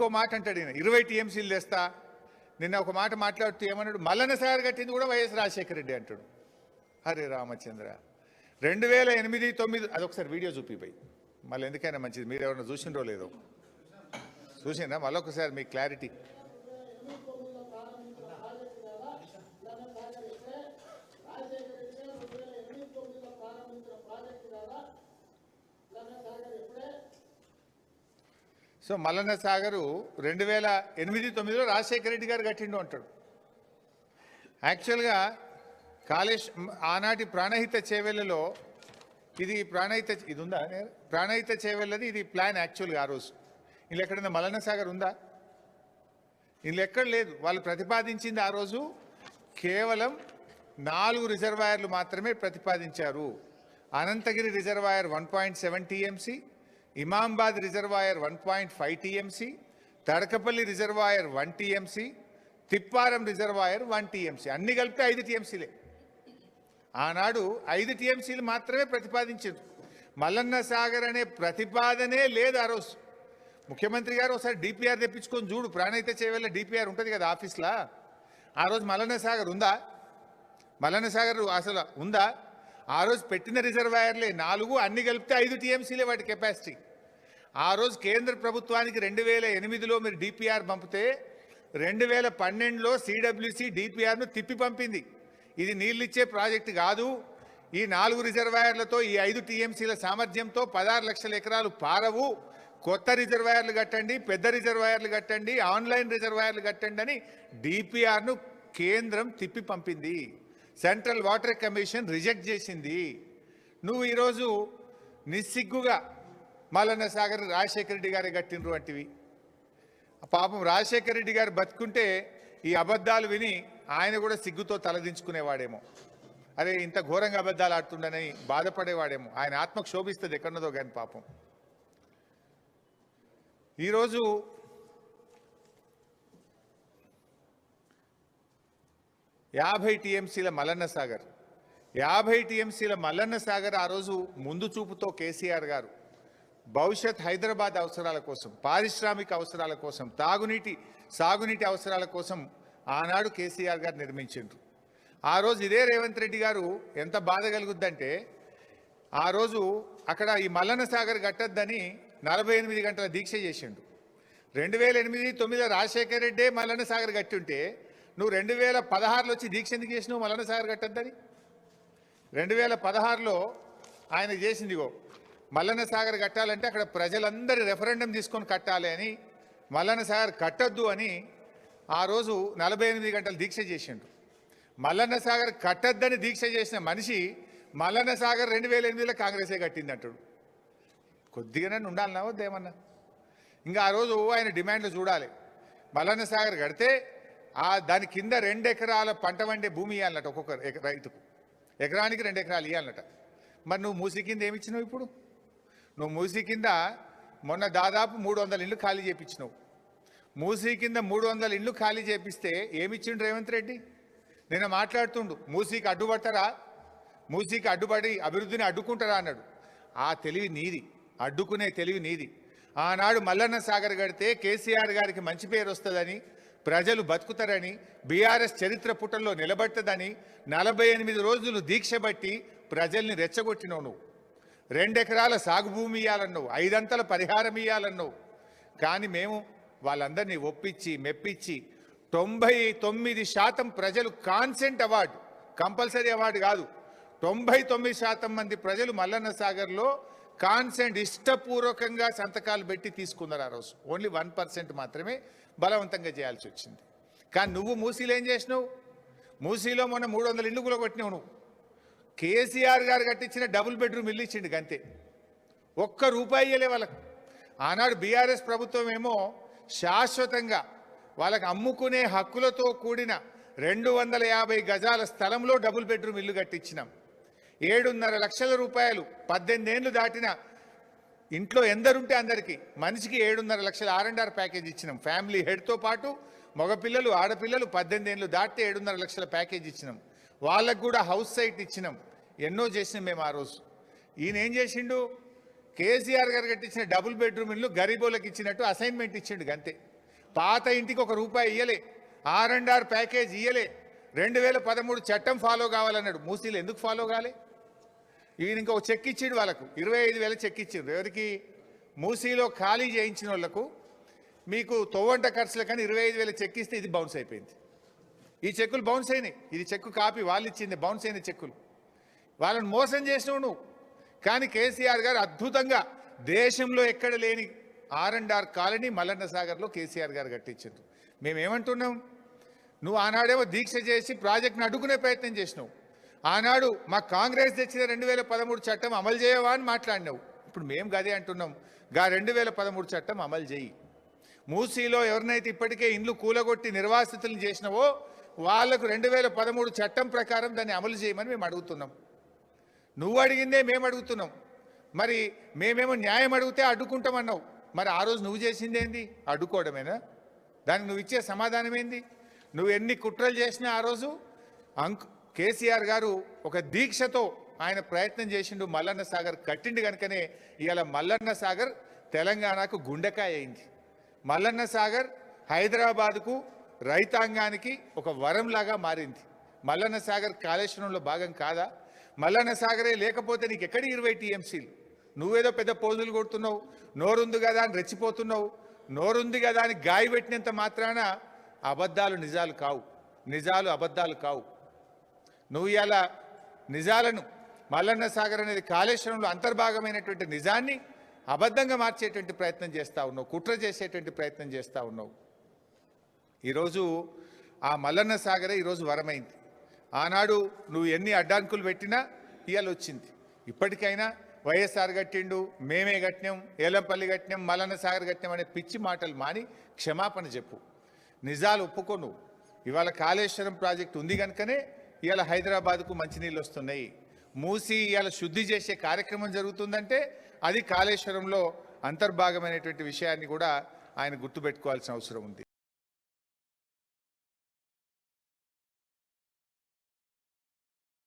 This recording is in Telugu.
ఇంకో మాట అంటాడు ఈయన ఇరవై టీఎంసీలు తెస్తా నిన్న ఒక మాట మాట్లాడుతూ ఏమన్నాడు మల్లన్న సార్ కట్టింది కూడా వైఎస్ రాజశేఖర రెడ్డి అంటాడు. హరే రామచంద్ర. రెండు వేల ఎనిమిది తొమ్మిది అదొకసారి వీడియో చూపిపోయి మళ్ళీ ఎందుకైనా మంచిది మీరు ఎవరైనా చూసిండ్రో లేదో? చూసిందా మళ్ళీ ఒకసారి మీ క్లారిటీ. సో మల్లన్న సాగరు రెండు వేల ఎనిమిది తొమ్మిదిలో రాజశేఖర రెడ్డి గారు కట్టిండు అంటాడు. యాక్చువల్గా కాళేశ్ ఆనాటి ప్రాణహిత చేవెళ్ళలో ఇది ప్రాణహిత ఇది ఉందా? ప్రాణహిత చేవెళ్ళది ఇది ప్లాన్ యాక్చువల్గా ఆ రోజు. ఇందులో ఎక్కడైనా మల్లన్న సాగర్ ఉందా? ఇందులో ఎక్కడ లేదు. వాళ్ళు ప్రతిపాదించింది ఆ రోజు కేవలం నాలుగు రిజర్వాయర్లు మాత్రమే ప్రతిపాదించారు. Ananthagiri reservoir one point seven TMC Imambad reservoir one point five TMC Tadakapalli reservoir one TMC Tipparam reservoir one TMC. అన్ని కలిపి ఐదు టీఎంసీలే. ఆనాడు ఐదు టీఎంసీలు మాత్రమే ప్రతిపాదించారు. మల్లన్న సాగర్ అనే ప్రతిపాదనే లేదు ఆ రోజు. ముఖ్యమంత్రి గారు ఒకసారి డిపిఆర్ తెప్పించుకొని చూడు ప్రాణైతే చేయవల్ల డిపిఆర్ ఉంటుంది కదా ఆఫీస్లో? ఆ రోజు మల్లన్న సాగర్ ఉందా? మల్లన్న సాగర్ అసలు ఉందా? ఆ రోజు పెట్టిన రిజర్వాయర్లే నాలుగు అన్ని కలిపితే ఐదు టీఎంసీలే వాటి కెపాసిటీ. ఆ రోజు కేంద్ర ప్రభుత్వానికి రెండు వేల ఎనిమిదిలో మీరు డిపిఆర్ పంపితే రెండు వేల పన్నెండులో సిడబ్ల్యూసి డిపిఆర్ను తిప్పి పంపింది. ఇది నీళ్ళిచ్చే ప్రాజెక్టు కాదు. ఈ నాలుగు రిజర్వాయర్లతో ఈ ఐదు టీఎంసీల సామర్థ్యంతో పదహారు లక్షల ఎకరాలు పారవు. కొత్త రిజర్వాయర్లు కట్టండి పెద్ద రిజర్వాయర్లు కట్టండి ఆన్లైన్ రిజర్వాయర్లు కట్టండి అని డిపిఆర్ను కేంద్రం తిప్పి పంపింది. సెంట్రల్ వాటర్ కమిషన్ రిజెక్ట్ చేసింది. నువ్వు ఈరోజు నిస్సిగ్గుగా మల్లన్న సాగర్ రాజశేఖర రెడ్డి గారే కట్టినరు వంటివి పాపం రాజశేఖర రెడ్డి గారు బతుకుంటే ఈ అబద్ధాలు విని ఆయన కూడా సిగ్గుతో తలదించుకునేవాడేమో. అరే ఇంత ఘోరంగా అబద్ధాలు ఆడుతుండని బాధపడేవాడేమో. ఆయన ఆత్మ క్షోభిస్తుంది ఎక్కడున్నదో కానీ పాపం. ఈరోజు యాభై టీఎంసీల మల్లన్న సాగర్ యాభై టీఎంసీల మల్లన్న సాగర్ ఆ రోజు ముందు చూపుతో కేసీఆర్ గారు భవిష్యత్ హైదరాబాద్ అవసరాల కోసం పారిశ్రామిక అవసరాల కోసం తాగునీటి సాగునీటి అవసరాల కోసం ఆనాడు కేసీఆర్ గారు నిర్మించిండ్రు. ఆ రోజు ఇదే రేవంత్ రెడ్డి గారు ఎంత బాధ కలుగుద్దంటే ఆ రోజు అక్కడ ఈ మల్లన్న సాగర్ కట్టద్దని నలభై ఎనిమిది గంటల దీక్ష చేసిండు. రెండు వేల ఎనిమిది తొమ్మిదిలో రాజశేఖర రెడ్డే మల్లన్న సాగర్ ఉంటే నువ్వు రెండు వేల పదహారులో వచ్చి దీక్ష ఎందుకు చేసినావు మల్లన్న సాగర్ కట్టద్దని రెండు వేల పదహారులో ఆయన చేసిందిగో మల్లన్న సాగర్ కట్టాలంటే అక్కడ ప్రజలందరి రెఫరెండం తీసుకొని కట్టాలి అని మల్లన్న సాగర్ కట్టొద్దు అని ఆ రోజు నలభై ఎనిమిది గంటలు దీక్ష చేసిండు మల్లన్న సాగర్ కట్టద్దని దీక్ష చేసిన మనిషి మల్లన్న సాగర్ రెండు వేల ఎనిమిదిలో కాంగ్రెసే కట్టింది అంటాడు కొద్దిగానే ఉండాలన్నా వద్దేమన్నా ఇంకా ఆ రోజు ఆయన డిమాండ్లు చూడాలి. మల్లన్న సాగర్ కడితే ఆ దాని కింద రెండు ఎకరాల పంట వండే భూమి ఇవ్వాలన్నట ఒక్కొక్క ఎక- రైతుకు. ఎకరానికి రెండు ఎకరాలు ఇవ్వాలన్నట మరి నువ్వు మూసి కింద ఏమి ఇచ్చినావు ఇప్పుడు? నువ్వు మూసి కింద మొన్న దాదాపు మూడు వందల ఇళ్ళు ఖాళీ చేపించినావు మూసీ కింద మూడు వందల ఇళ్ళు ఖాళీ చేపిస్తే ఏమిచ్చిండు రేవంత్ రెడ్డి? నిన్న మాట్లాడుతుండు మూసీకి అడ్డుపడతారా? మూసీకి అడ్డుపడి అభివృద్ధిని అడ్డుకుంటారా అన్నాడు. ఆ తెలివి నీది అడ్డుకునే తెలివి నీది. ఆనాడు మల్లన్న సాగర్ కడితే కేసీఆర్ గారికి మంచి పేరు వస్తుందని ప్రజలు బతుకుతారని బీఆర్ఎస్ చరిత్ర పుటల్లో నిలబడుతుందని నలభై ఎనిమిది రోజులు దీక్ష బట్టి ప్రజల్ని రెచ్చగొట్టినావు నువ్వు రెండెకరాల సాగు భూమి ఇవ్వాలన్నావు ఐదంతల పరిహారం ఇవ్వాలన్నావు కానీ మేము వాళ్ళందరినీ ఒప్పించి మెప్పించి తొంభై తొమ్మిది శాతం ప్రజలు కాన్సెంట్ అవార్డు కంపల్సరీ అవార్డు కాదు తొంభై తొమ్మిది శాతం మంది ప్రజలు మల్లన్న సాగర్లో కాన్సెంట్ ఇష్టపూర్వకంగా సంతకాలు పెట్టి తీసుకున్నారు ఆ రోజు. ఓన్లీ వన్ పర్సెంట్ మాత్రమే బలవంతంగా చేయాల్సి వచ్చింది. కానీ నువ్వు మూసీలో ఏం చేసినావు? మూసీలో మొన్న మూడు వందల ఇల్లు కూడా కొట్టినావు నువ్వు. కేసీఆర్ గారు కట్టించిన డబుల్ బెడ్రూమ్ ఇల్లు ఇచ్చిండు గంతే. ఒక్క రూపాయి ఇవ్వలే వాళ్ళకు. ఆనాడు బీఆర్ఎస్ ప్రభుత్వం ఏమో శాశ్వతంగా వాళ్ళకి అమ్ముకునే హక్కులతో కూడిన రెండు వందల యాభై గజాల స్థలంలో డబుల్ బెడ్రూమ్ ఇల్లు కట్టించినాం. ఏడున్నర లక్షల రూపాయలు పద్దెనిమిదేళ్ళు దాటిన ఇంట్లో ఎందరుంటే అందరికీ మనిషికి ఏడున్నర లక్షల ఆర్ అండ్ ఆర్ ప్యాకేజ్ ఇచ్చినాం. ఫ్యామిలీ హెడ్తో పాటు మగపిల్లలు ఆడపిల్లలు పద్దెనిమిది ఏళ్ళు దాటితే ఏడున్నర లక్షల ప్యాకేజ్ ఇచ్చినాం. వాళ్ళకు కూడా హౌస్ సైట్ ఇచ్చినాం. ఎన్నో చేసినాం మేము ఆ రోజు. ఈయన ఏం చేసిండు? కేసీఆర్ గారు కట్టించిన డబుల్ బెడ్రూమ్ ఇల్లు గరీబోళ్ళకి ఇచ్చినట్టు అసైన్మెంట్ ఇచ్చిండు అంతే పాత ఇంటికి ఒక రూపాయి ఇయ్యలే ఆర్ అండ్ ఆర్ ప్యాకేజ్ ఇయ్యలే. రెండు వేల పదమూడు చట్టం ఫాలో కావాలన్నాడు. మూసీలు ఎందుకు ఫాలో కాలే? ఈయన ఇంకొక ఒక చెక్ ఇచ్చిండు వాళ్ళకు. ఇరవై ఐదు వేల చెక్ ఇచ్చిండ్రు ఎవరికి? మూసీలో ఖాళీ చేయించిన వాళ్ళకు. మీకు తొవ్వంట ఖర్చుల కానీ ఇరవై ఐదు వేల చెక్ ఇస్తే ఇది బౌన్స్ అయిపోయింది. ఈ చెక్కులు బౌన్స్ అయినాయి. ఇది చెక్కు కాపీ వాళ్ళు ఇచ్చింది బౌన్స్ అయిన చెక్కులు. వాళ్ళని మోసం చేసినావు నువ్వు. కానీ కేసీఆర్ గారు అద్భుతంగా దేశంలో ఎక్కడ లేని R and R colony Mallanna సాగర్లో కేసీఆర్ గారు కట్టించారు మేమేమంటున్నాం? నువ్వు ఆనాడేమో దీక్ష చేసి ప్రాజెక్ట్ని అడ్డుకునే ప్రయత్నం చేసినావు. ఆనాడు మా కాంగ్రెస్ తెచ్చిన రెండు వేల పదమూడు చట్టం అమలు చేయవా అని మాట్లాడినావు. ఇప్పుడు మేము గదే అంటున్నాం. గా రెండు వేల పదమూడు చట్టం అమలు చేయి. మూసీలో ఎవరినైతే ఇప్పటికే ఇండ్లు కూలగొట్టి నిర్వాసితులను చేసినవో వాళ్ళకు రెండు వేల పదమూడు చట్టం ప్రకారం దాన్ని అమలు చేయమని మేము అడుగుతున్నాం. నువ్వు అడిగిందే మేము అడుగుతున్నాం. మరి మేమేమో న్యాయం అడిగితే అడ్డుకుంటామన్నావు. మరి ఆ రోజు నువ్వు చేసిందేంది? అడ్డుకోవడమేనా? దానికి నువ్వు ఇచ్చే సమాధానం ఏంది నువ్వు ఎన్ని కుట్రలు చేసినా ఆ రోజు అంక్ కేసీఆర్ గారు ఒక దీక్షతో ఆయన ప్రయత్నం చేసిండు మల్లన్న సాగర్ కట్టిండు కనుకనే ఇవాళ మల్లన్న సాగర్ తెలంగాణకు గుండెకాయ అయింది. మల్లన్న సాగర్ హైదరాబాద్కు రైతాంగానికి ఒక వరంలాగా మారింది. మల్లన్న సాగర్ కాళేశ్వరంలో భాగం కాదా? మల్లన్న సాగరే లేకపోతే నీకు ఎక్కడ ఇరవై టీఎంసీలు? నువ్వేదో పెద్ద పోజులు కొడుతున్నావు నోరుంది కదా అని రెచ్చిపోతున్నావు నోరుంది కదా అని గాయ పెట్టినంత మాత్రాన అబద్ధాలు నిజాలు కావు. నిజాలు అబద్ధాలు కావు. నువ్వు ఇవాళ నిజాలను మల్లన్న సాగర్ అనేది కాళేశ్వరంలో అంతర్భాగమైనటువంటి నిజాన్ని అబద్ధంగా మార్చేటువంటి ప్రయత్నం చేస్తూ ఉన్నావు కుట్ర చేసేటువంటి ప్రయత్నం చేస్తూ ఉన్నావు. ఈరోజు ఆ మల్లన్న సాగరే ఈరోజు వరమైంది. ఆనాడు నువ్వు ఎన్ని అడ్డాంకులు పెట్టినా ఇవాళ వచ్చింది. ఇప్పటికైనా వైఎస్ఆర్ కట్టిండు మేమే కట్టినాం ఏలంపల్లి కట్టినాం మల్లన్న సాగర్ కట్టినాం అనే పిచ్చి మాటలు మాని క్షమాపణ చెప్పు. నిజాలు ఒప్పుకో నువ్వు. ఇవాళ కాళేశ్వరం ప్రాజెక్ట్ ఉంది కనుకనే ఇవాళ హైదరాబాద్కు మంచినీళ్ళు వస్తున్నాయి మూసి ఇవాళ శుద్ధి చేసే కార్యక్రమం జరుగుతుందంటే అది కాళేశ్వరంలో అంతర్భాగమైనటువంటి విషయాన్ని కూడా ఆయన గుర్తుపెట్టుకోవాల్సిన అవసరం ఉంది.